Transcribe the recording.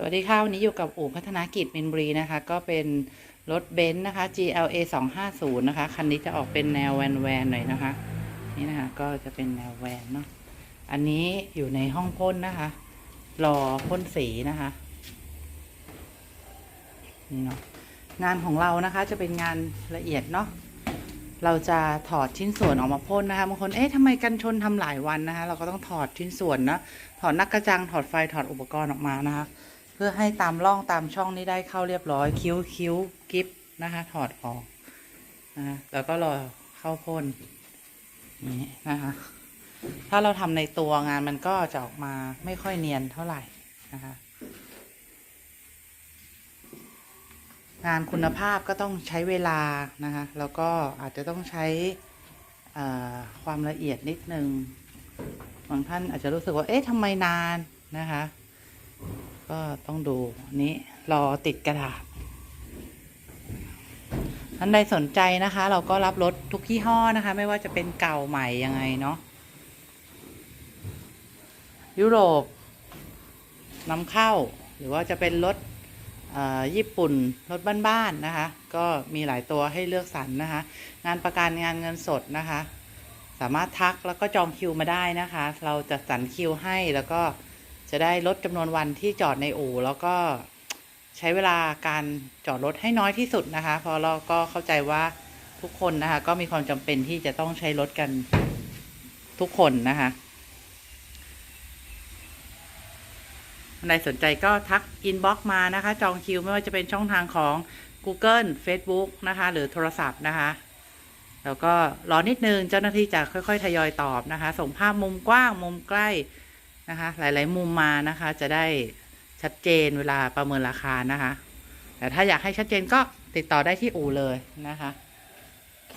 สวัสดีค่ะ วันนี้อยู่กับอู่พัฒนากิจมินบุรีนะคะ ก็เป็นรถเบนซ์นะคะ GLA 250 นะคะ คันนี้จะออกเป็นแนวแวนแวนหน่อยนะคะ นี่นะคะ ก็จะเป็นแนวแวนเนาะอันนี้อยู่ในห้องพ่นนะคะ รอพ่นสีนะคะ นี่เนาะงานของเรานะคะจะเป็นงานละเอียดเนาะเราจะถอดชิ้นส่วนออกมาพ่นนะคะบางคน เอ๊ะทำไมกันชนทำหลายวันนะคะ เราก็ต้องถอดชิ้นส่วนนะ ถอดนักกระจัง ถอดไฟ ถอดอุปกรณ์ออกมานะคะ พื่อให้ตามร่องตามช่องนี้ได้เข้าเรียบร้อย คิ้วคิ้วกิฟนะคะถอดออกนะะแล้วก็รอเข้าพ่นนี่นะคะ ถ้าเราทำในตัวงานมันก็จะออกมาไม่ค่อยเนียนเท่าไหร่นะคะ งานคุณภาพก็ต้องใช้เวลานะคะ แล้วก็อาจจะต้องใช้ความละเอียดนิดนึงบางท่านอาจจะรู้สึกว่า เอ๊ะทำไมนานนะคะ ก็ต้องดูนี้รอติดกระดาษท่านใดสนใจนะคะ เราก็รับรถทุกยี่ห้อนะคะ ไม่ว่าจะเป็นเก่าใหม่ยังไงเนาะยุโรปนำเข้า หรือว่าจะเป็นรถอ่อญี่ปุ่นรถบ้านๆนะคะ ก็มีหลายตัวให้เลือกสรรนะคะ งานประกันงานเงินสดนะคะ สามารถทักแล้วก็จองคิวมาได้นะคะ เราจะสรรคิวให้แล้วก็ จะได้ลดจำนวนวันที่จอดในอู่แล้วก็ใช้เวลาการจอดรถให้น้อยที่สุดนะคะ เพราะเราก็เข้าใจว่าทุกคนนะคะ ก็มีความจำเป็นที่จะต้องใช้รถกันทุกคนนะคะท่านใดสนใจก็ทักอินบ็อกมานะคะ จองคิวไม่ว่าจะเป็นช่องทางของ Google Facebook นะคะ หรือโทรศัพท์นะคะ แล้วก็รอนิดนึงเจ้าหน้าที่จะค่อย ๆ ทยอยตอบนะคะ ส่งภาพมุมกว้างมุมใกล้ นะคะ หลาย ๆ มุมมานะคะ จะได้ชัดเจนเวลาประเมินราคานะคะ แต่ถ้าอยากให้ชัดเจนก็ติดต่อได้ที่อู่เลยนะคะโอเค